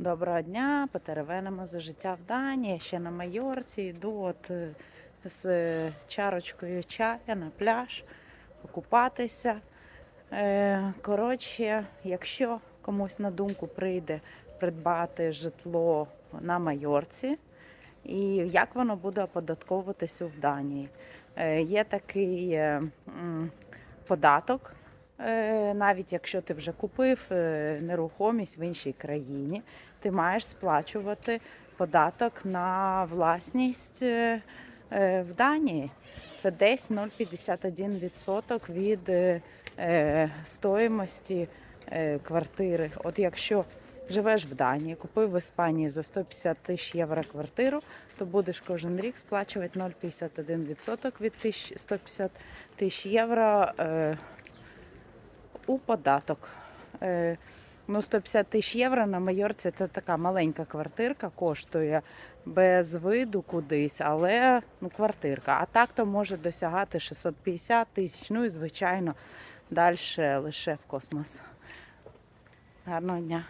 Доброго дня, потеревенимо за життя в Данії. Ще на Майорці йду от е, з е, чарочкою чая на пляж покупатися. Е, Коротше, якщо комусь на думку прийде придбати житло на Майорці, і як воно буде оподатковуватися в Данії. Є такий податок, навіть якщо ти вже купив е, нерухомість в іншій країні, ти маєш сплачувати податок на власність е, е, в Данії. Це десь 0,51% від е, е, стоїмості е, квартири. От якщо живеш в Данії, купив в Іспанії за 150 тисяч євро квартиру, то будеш кожен рік сплачувати 0,51% від 150 тисяч євро е, у податок. Е, ну, 150 тисяч євро на Майорці це така маленька квартирка, коштує без виду кудись, але ну, квартирка. А так то може досягати 650 тисяч, ну і звичайно далі лише в космос. Гарного дня.